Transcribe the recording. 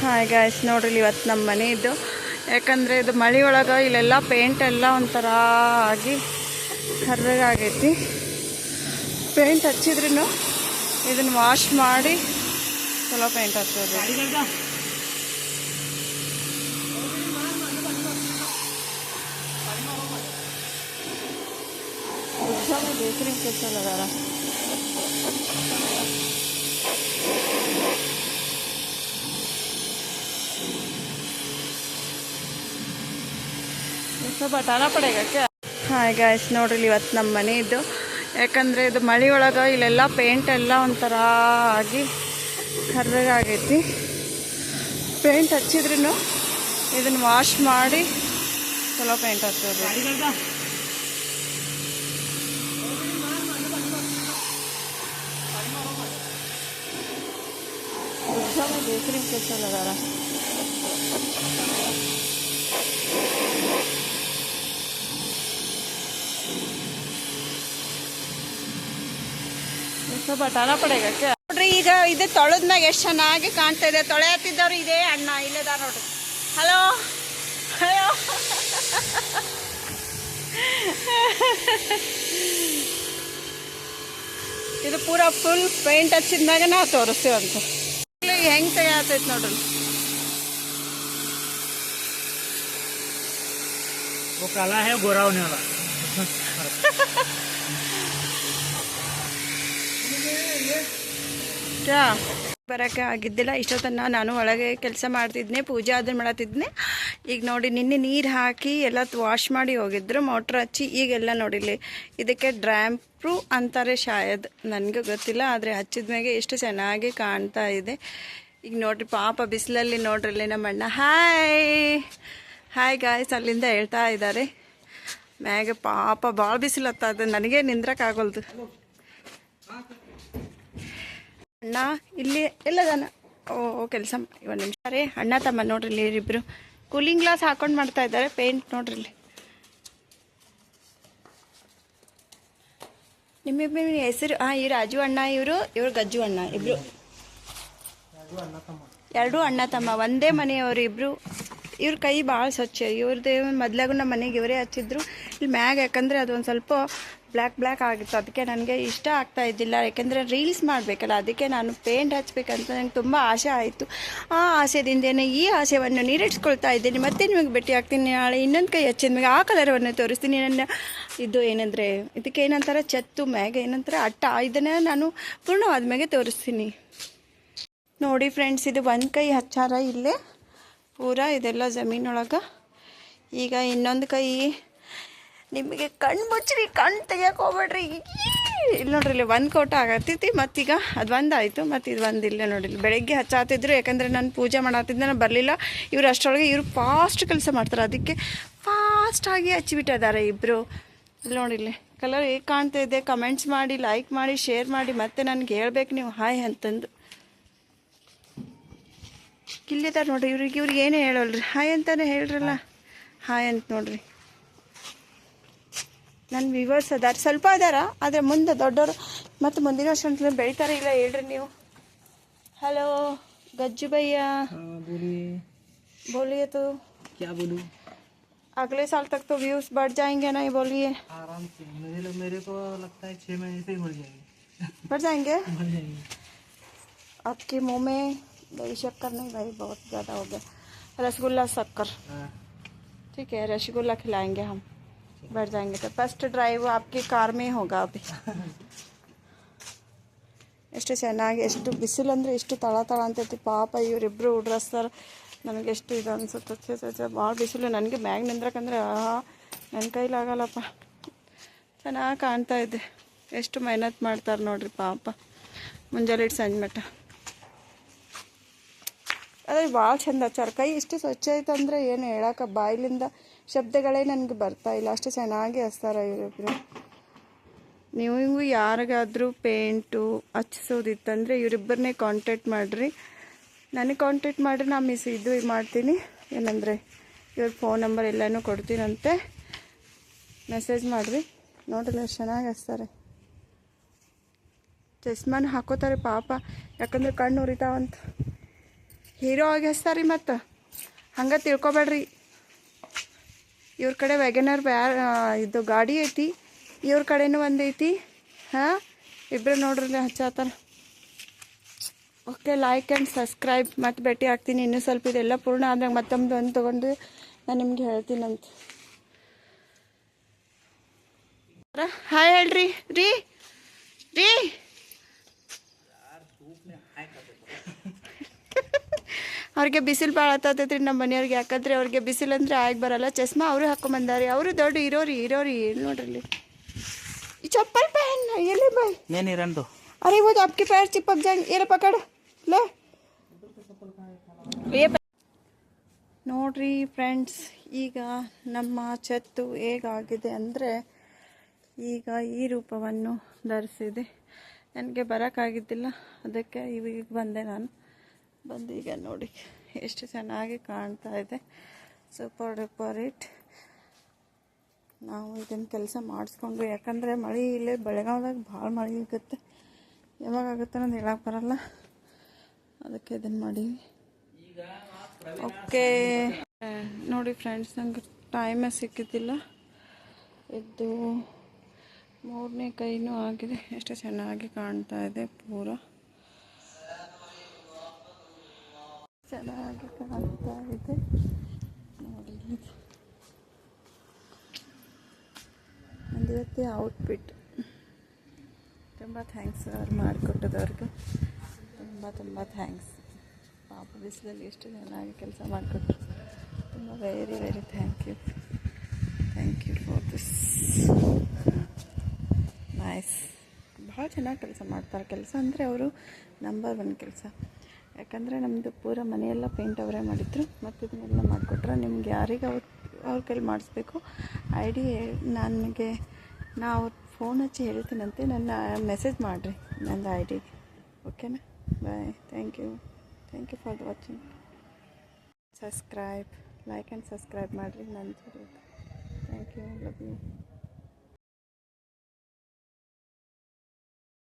Hi guys ನೋಡ್ರಿ ಇವತ್ತು ನಮ್ಮ ಮನೆ ಇದು. ಯಾಕಂದರೆ ಇದು ಮಳೆ ಒಳಗೆ ಇಲ್ಲೆಲ್ಲ ಪೇಂಟ್ ಎಲ್ಲ ಒಂಥರ ಆಗಿ ಕರ್ರಗಾಗೈತಿ ಪೇಂಟ್ ಹಚ್ಚಿದ್ರೂ ಇದನ್ನು ವಾಶ್ ಮಾಡಿ ಚಲೋ ಪೇಂಟ್ ಹಚ್ಚೋದು. ಬೇಕ್ರಿ ಕೆಲಸ ಅದಾರ ಸ್ವಲ್ಪ ಟಾನ ಪಡೆಗಕ್ಕೆ ಹಾಯ್ ಗಾಯ್ಸ್ ನೋಡ್ರಿ ಇವತ್ತು ನಮ್ಮ ಮನೆ ಇದ್ದು ಯಾಕಂದರೆ ಇದು ಮಳೆ ಒಳಗೆ ಇಲ್ಲೆಲ್ಲ ಪೇಂಟ್ ಎಲ್ಲ ಒಂಥರ ಆಗಿ ಕರ್ರಗಾಗೈತಿ ಪೇಂಟ್ ಹಚ್ಚಿದ್ರೂ ಇದನ್ನು ವಾಶ್ ಮಾಡಿ ಚಲೋ ಪೇಂಟ್ ಹಚ್ಚೋದು ಬೇಕರಿ ಕೆಲಸ ಅದಾರ ಸ್ವಲ್ಪ ಟಾನ ಪಡೆಗಕ್ಕೆ ನೋಡ್ರಿ ಈಗ ಇದು ತೊಳೆದ್ಮ್ಯಾಗ ಎಷ್ಟು ಚೆನ್ನಾಗಿ ಕಾಣ್ತಾ ಇದೆ ತೊಳೆ ಹತ್ತಿದ್ದವ್ರು ಇದೇ ಅಣ್ಣ ಇಲ್ಲದ ನೋಡ್ರಿ ಹಲೋ ಹಲೋ ಇದು ಪೂರ ಫುಲ್ ಪೇಂಟ್ ಹಚ್ಚಿದ್ಮ್ಯಾಗ ನಾ ತೋರಿಸ್ತೀವಂತ ಹೆಂಗೆ ತೆಗಿಯತೈತಿ ನೋಡ್ರಿ वो काला है गोरा होने वाला ಬರೋಕ್ಕೆ ಆಗಿದ್ದಿಲ್ಲ. ಇಷ್ಟೊತ್ತನ ನಾನು ಒಳಗೆ ಕೆಲಸ ಮಾಡ್ತಿದ್ನೆ, ಪೂಜೆ ಅದನ್ನ ಮಾಡತ್ತಿದ್ನೆ. ಈಗ ನೋಡಿ, ನಿನ್ನೆ ನೀರು ಹಾಕಿ ಎಲ್ಲ ವಾಶ್ ಮಾಡಿ ಹೋಗಿದ್ರು ಮೋಟ್ರ್ ಹಚ್ಚಿ ಈಗೆಲ್ಲ ನೋಡಿಲಿ ಇದಕ್ಕೆ ಡ್ರ್ಯಾಂಪ್ರು ಅಂತಾರೆ ಶಾಯದ್. ನನಗೂ ಗೊತ್ತಿಲ್ಲ, ಆದರೆ ಹಚ್ಚಿದ್ಮೇಲೆ ಎಷ್ಟು ಚೆನ್ನಾಗಿ ಕಾಣ್ತಾ ಇದೆ. ಈಗ ನೋಡ್ರಿ, ಪಾಪ ಬಿಸಿಲಲ್ಲಿ ನೋಡ್ರಲ್ಲಿ ನಮ್ಮ ಅಣ್ಣ. ಹಾಯ್ ಹಾಯ್ ಗಾಯ್ಸ್ ಅಲ್ಲಿಂದ ಹೇಳ್ತಾ ಇದ್ದಾರೆ. ಮ್ಯಾಗೆ ಪಾಪ ಭಾಳ ಬಿಸಿಲು ಹತ್ತದ ನನಗೆ ನಿಂದ್ರಕ್ಕಾಗಲ್ದು ಅಣ್ಣ ಇಲ್ಲಿ ಎಲ್ಲದಾನ ಓ ಕೆಲಸ ಒಂದು ನಿಮಿಷ ರೀ. ಅಣ್ಣ ತಮ್ಮ ನೋಡ್ರಿ ಇಲ್ಲಿ ಇಬ್ಬರು ಕೂಲಿಂಗ್ ಗ್ಲಾಸ್ ಹಾಕೊಂಡು ಮಾಡ್ತಾ ಇದ್ದಾರೆ ಪೇಂಟ್ ನೋಡ್ರಿ ಇಲ್ಲಿ. ನಿಮ್ಮಿಬ್ಬರ ಹೆಸರು? ಹಾಂ ಇವ್ರು ರಾಜು ಅಣ್ಣ ಇವರು ಇವ್ರು ಗಜ್ಜು ಅಣ್ಣ ಇಬ್ರು. ಎರಡೂ ಅಣ್ಣ ತಮ್ಮ ಒಂದೇ ಮನೆಯವರು ಇಬ್ರು. ಇವ್ರ ಕೈ ಭಾಳ ಸ್ವಚ್ಛ. ಇವ್ರದ್ದು ಮೊದ್ಲಾಗೂ ನಮ್ಮ ಮನೆಗೆ ಇವರೇ ಹಚ್ಚಿದ್ರು. ಇಲ್ಲಿ ಮ್ಯಾಗ ಯಾಕಂದರೆ ಅದೊಂದು ಸ್ವಲ್ಪ ಬ್ಲ್ಯಾಕ್ ಬ್ಲ್ಯಾಕ್ ಆಗಿತ್ತು. ಅದಕ್ಕೆ ನನಗೆ ಇಷ್ಟ ಆಗ್ತಾ ಇದ್ದಿಲ್ಲ. ಯಾಕೆಂದರೆ ರೀಲ್ಸ್ ಮಾಡಬೇಕಲ್ಲ, ಅದಕ್ಕೆ ನಾನು ಪೇಂಟ್ ಹಚ್ಚಬೇಕಂತ ನಂಗೆ ತುಂಬ ಆಸೆ ಆಯಿತು. ಆ ಆಸೆದಿಂದೇನೆ ಈ ಆಸೆಯನ್ನು ನೀರಿಡ್ಸ್ಕೊಳ್ತಾ ಇದ್ದೀನಿ. ಮತ್ತೆ ನಿಮಗೆ ಭೇಟಿ ಆಗ್ತೀನಿ. ನಾಳೆ ಇನ್ನೊಂದು ಕೈ ಹಚ್ಚಿದ ಮೇಲೆ ಆ ಕಲರವನ್ನು ತೋರಿಸ್ತೀನಿ. ನನ್ನ ಇದು ಏನಂದರೆ, ಇದಕ್ಕೆ ಏನಂತಾರೆ ಚತ್ತು ಮ್ಯಾಗ ಏನಂತಾರೆ, ಅಟ್ಟ. ಇದನ್ನು ನಾನು ಪೂರ್ಣವಾದ ಮ್ಯಾಗೆ ತೋರಿಸ್ತೀನಿ. ನೋಡಿ ಫ್ರೆಂಡ್ಸ್, ಇದು ಒಂದು ಕೈ ಹಚ್ಚಾರ ಇಲ್ಲೇ. ಪೂರ ಇದೆಲ್ಲ ಜಮೀನೊಳಗೆ. ಈಗ ಇನ್ನೊಂದು ಕೈ ನಿಮಗೆ ಕಣ್ಣು ಮುಚ್ಚಿರಿ ಕಣ್ಣು ತೆಗಿಯಕ್ಕೆ ಹೋಗ್ಬೇಡ್ರಿ. ಇಲ್ಲಿ ನೋಡ್ರಿ ಇಲ್ಲಿ ಒಂದು ಕೋಟ ಆಗತ್ತೈತಿ ಮತ್ತೀಗ ಅದು ಒಂದು ಆಯಿತು ಮತ್ತು ಇದು ಒಂದು ಇಲ್ಲೇ ನೋಡಿ ಇಲ್ಲಿ ಬೆಳಗ್ಗೆ ಹಚ್ಚಾತಿದ್ರು, ಯಾಕಂದರೆ ನಾನು ಪೂಜೆ ಮಾಡತ್ತಿದ್ದೆ ನಾನು ಬರಲಿಲ್ಲ. ಇವ್ರು ಅಷ್ಟರೊಳಗೆ ಇವರು ಫಾಸ್ಟ್ ಕೆಲಸ ಮಾಡ್ತಾರೆ. ಅದಕ್ಕೆ ಫಾಸ್ಟಾಗಿ ಹಚ್ಚಿಬಿಟ್ಟಿದ್ದಾರೆ ಇಬ್ಬರು ಇಲ್ಲಿ ನೋಡಿ ಇಲ್ಲಿ ಕಲರ್ ಹೇಗೆ ಕಾಣ್ತಾ ಇದೆ ಕಮೆಂಟ್ಸ್ ಮಾಡಿ ಲೈಕ್ ಮಾಡಿ ಶೇರ್ ಮಾಡಿ, ಮತ್ತೆ ನನಗೆ ಹೇಳ್ಬೇಕು ನೀವು, ಹಾಯ್ ಅಂತಂದು. ಇಲ್ಲಿದಾರ ನೋಡ್ರಿ ಇವ್ರಿಗೆ ಇವ್ರಿಗೆ ಏನೇ ಹೇಳೋಲ್ರಿ ಹಾಯ್ ಅಂತಾನೆ ಹೇಳ್ರಲ್ಲ ಹಾಯ್ ಅಂತ ನೋಡ್ರಿ ನನ್ನ ವಿವರ್ಸ್ ಅದಾರ ಸ್ವಲ್ಪ ಅದಾರ ಆದರೆ ಮುಂದೆ ದೊಡ್ಡವರು ಮತ್ತು ಮುಂದಿನ ವರ್ಷ ಅಂತ ಬೆಳಿತಾರೆ ಇಲ್ಲ ಹೇಳ್ರಿ ನೀವು ಹಲೋ ಗಜ್ಜು ಭಯ್ಯ हाँ बोलिए बोलिए तो क्या बोलूँ अगले साल तक तो व्यूज बढ़ जाएंगे ना ये बोलिए आराम से मेरे लोग मेरे को लगता है छः महीने से ही बढ़ जाएगी बढ़ जाएंगे बढ़ जाएंगे आपके मुंह में दही शक्कर नहीं भाई बहुत ज़्यादा हो गया रसगुल्ला शक्कर हाँ ठीक है रसगुल्ला खिलाएंगे हम बढ़ जाएंगे तो फर्स्ट ड्राइव आपकी कार में होगा अभी ಎಷ್ಟು ಚೆನ್ನಾಗಿ ಎಷ್ಟು ಬಿಸಿಲು ಅಂದರೆ ಎಷ್ಟು ತಳ ತಳ ಅಂತೈತಿ ಪಾಪ ಇವರಿಬ್ಬರು ಹುಡ್ರಸ್ತಾರೆ ನನಗೆ ಎಷ್ಟು ಇದು ಅನ್ಸುತ್ತೆ ಭಾಳ ಬಿಸಿಲು ನನಗೆ ಮ್ಯಾಗ್ ನಿಂದ್ರಕಂದ್ರೆ ಆಹಾ ನನ್ನ ಕೈಲಾಗಲ್ಲಪ್ಪ ಚೆನ್ನಾಗಿ ಕಾಣ್ತಾ ಇದೆ ಎಷ್ಟು ಮೆಹನತ್ ಮಾಡ್ತಾರೆ ನೋಡ್ರಿ ಪಾಪ ಮುಂಜಾನೆ ಇಟ್ಟು ಸಂಜೆ ಮಟ್ಟ ಅದೇ ಭಾಳ ಚಂದ ಹಚ್ಚಾರ ಕೈ ಇಷ್ಟು ಸ್ವಚ್ಛ ಐತಂದ್ರೆ ಏನು ಹೇಳಕ್ಕೆ, ಬಾಯಿಲಿಂದ ಶಬ್ದಗಳೇ ನನಗೆ ಬರ್ತಾ ಇಲ್ಲ. ಅಷ್ಟು ಚೆನ್ನಾಗಿ ಹಚ್ತಾರೆ ಇವರಿಬ್ರು. ನೀವು ಯಾರಿಗಾದರೂ ಪೇಂಟು ಹಚ್ಚಿಸೋದಿತ್ತಂದರೆ ಇವರಿಬ್ಬರನ್ನೇ ಕಾಂಟ್ಯಾಕ್ಟ್ ಮಾಡಿರಿ. ನನಗೆ ಕಾಂಟ್ಯಾಕ್ಟ್ ಮಾಡಿರಿ ನಾ ಮಿಸ್ ಇದು ಮಾಡ್ತೀನಿ. ಏನಂದರೆ ಇವ್ರ ಫೋನ್ ನಂಬರ್ ಎಲ್ಲನೂ ಕೊಡ್ತೀನಂತೆ. ಮೆಸೇಜ್ ಮಾಡಿರಿ. ಎಷ್ಟು ಚೆನ್ನಾಗಿ ಹಚ್ತಾರೆ ಚಸ್ಮಾನ ಹಾಕೋತಾರೆ ಪಾಪ. ಯಾಕಂದ್ರೆ ಕಣ್ಣು ಉರಿತಾವಂತ. ಹೀರೋ ಆಗಿ ಹಚ್ತಾರೀ ಮತ್ತು. ಹಂಗೆ ತಿಳ್ಕೊಬೇಡ್ರಿ. ಇವ್ರ ಕಡೆ ವ್ಯಾಗನರ್ ಬ್ಯಾ ಇದು ಗಾಡಿ ಐತಿ, ಇವ್ರ ಕಡೆನೂ ಒಂದು ಐತಿ ಹಾಂ? ಇಬ್ಬರು ನೋಡ್ರಿ ಹಚ್ಚಾತಾರ. ಓಕೆ ಲೈಕ್ ಆ್ಯಂಡ್ ಸಬ್ಸ್ಕ್ರೈಬ್ ಮತ್ತು ಭೇಟಿ ಆಗ್ತೀನಿ. ಇನ್ನೂ ಸ್ವಲ್ಪ ಇದೆಲ್ಲ ಪೂರ್ಣ ಆದಾಗ ಮತ್ತೊಂದು ಒಂದು ತೊಗೊಂಡು ನಾನು ನಿಮ್ಗೆ ಹೇಳ್ತೀನಂತ. ಹಾಯ್ ಹೇಳ್ರಿ. ರೀ. ರೀ. ಅವ್ರಿಗೆ ಬಿಸಿಲು ಭಾಳ ಹತ್ತತೈತೆ ರೀ ನಮ್ಮ ಮನೆಯವ್ರಿಗೆ. ಯಾಕಂದ್ರೆ ಅವ್ರಿಗೆ ಬಿಸಿಲು ಅಂದರೆ ಆಗಿ ಬರಲ್ಲ. ಚಸ್ಮಾ ಅವರು ಹಾಕೊಂಬಂದಾರಿ. ಅವರು ದೊಡ್ಡ ಇರೋರಿ ಇರೋರಿ ಏನು ನೋಡ್ರಿ ಈ ಚಪ್ಪಲ್ ಪೆನ್ ಎಲ್ಲಿ ಬಾಯ್ ಏನು ಇರಂದು ಅರೆ ಓದು ಅಪ್ಕೆ ಪ್ಯಾರ್ ಚಿಪ್ಪಕ್ ಜಂಗ್ ಪಕಡ ಲೋ. ನೋಡ್ರಿ ಫ್ರೆಂಡ್ಸ್ ಈಗ ನಮ್ಮ ಛತ್ತು ಹೇಗಾಗಿದೆ ಅಂದರೆ ಈಗ ಈ ರೂಪವನ್ನು ಧರಿಸಿದೆ. ನನಗೆ ಬರೋಕ್ಕಾಗಿದ್ದಿಲ್ಲ ಅದಕ್ಕೆ ಇವಾಗ ಬಂದೆ ನಾನು. ಬಂದು ಈಗ ನೋಡಿ ಎಷ್ಟು ಚೆನ್ನಾಗಿ ಕಾಣ್ತಾ ಇದೆ. ಸೂಪರ್ ಡೂಪರ್ ಇಟ್ ನಾವು ಇದನ್ನು ಕೆಲಸ ಮಾಡಿಸ್ಕೊಂಡ್ವಿ. ಯಾಕಂದರೆ ಮಳೆ ಇಲ್ಲೇ ಬೆಳಗಾವ್ದಾಗ ಭಾಳ ಮಳೆ ಆಗುತ್ತೆ. ಯಾವಾಗ ಆಗುತ್ತೆ ಅನ್ನೋದು ಹೇಳಕ್ಕೆ ಬರಲ್ಲ. ಅದಕ್ಕೆ ಇದನ್ನು ಮಾಡೀವಿ ಓಕೆ. ನೋಡಿ ಫ್ರೆಂಡ್ಸ್ ನಂಗೆ ಟೈಮೇ ಸಿಕ್ಕಿದ್ದಿಲ್ಲ. ಇದು ಮೂರನೇ ಕೈನೂ ಆಗಿದೆ. ಎಷ್ಟು ಚೆನ್ನಾಗಿ ಕಾಣ್ತಾ ಇದೆ ಪೂರ. ಚೆನ್ನಾಗಿ ಕಾಣ್ತಾ ಇದೆ ನೋಡಿ, ಇವತ್ತೇ ಔಟ್ಫಿಟ್ ತುಂಬ ಥ್ಯಾಂಕ್ಸ್ ಅವ್ರು ಮಾಡಿಕೊಟ್ಟದವ್ರಿಗೆ. ತುಂಬ ತುಂಬ ಥ್ಯಾಂಕ್ಸ್ ಪಾಪ ಬಿಸಿಲಲ್ಲಿ ಎಷ್ಟು ಚೆನ್ನಾಗಿ ಕೆಲಸ ಮಾಡಿಕೊಟ್ರು. ತುಂಬ very very thank you thank you for this nice ಭಾಳ ಚೆನ್ನಾಗಿ ಕೆಲಸ ಮಾಡ್ತಾರೆ. ಕೆಲಸ ಅಂದರೆ ಅವರು ನಂಬರ್ ಒನ್ ಕೆಲಸ. ಯಾಕಂದರೆ ನಮ್ಮದು ಪೂರ ಮನೆಯೆಲ್ಲ ಪೇಂಟ್ ಅವರೇ ಮಾಡಿದ್ರು. ಮತ್ತು ಇದನ್ನೆಲ್ಲ ಮಾಡಿಕೊಟ್ರೆ. ನಿಮ್ಗೆ ಯಾರಿಗೆ ಅವ್ರ ಅವ್ರ ಕೈಲಿ ಮಾಡಿಸ್ಬೇಕು? ಐ ಡಿ ನನಗೆ ನಾವು ಫೋನ್ ಹಚ್ಚಿ ಹೇಳ್ತೀನಂತೆ. ನನ್ನ ಮೆಸೇಜ್ ಮಾಡಿರಿ ನಂದು ಐ ಡಿಗೆ ಓಕೆನಾ bye thank you thank you for watching subscribe like and subscribe ಮಾಡಿರಿ ನನ್ನ ಥ್ಯಾಂಕ್ ಯು ಲವ್ ಯು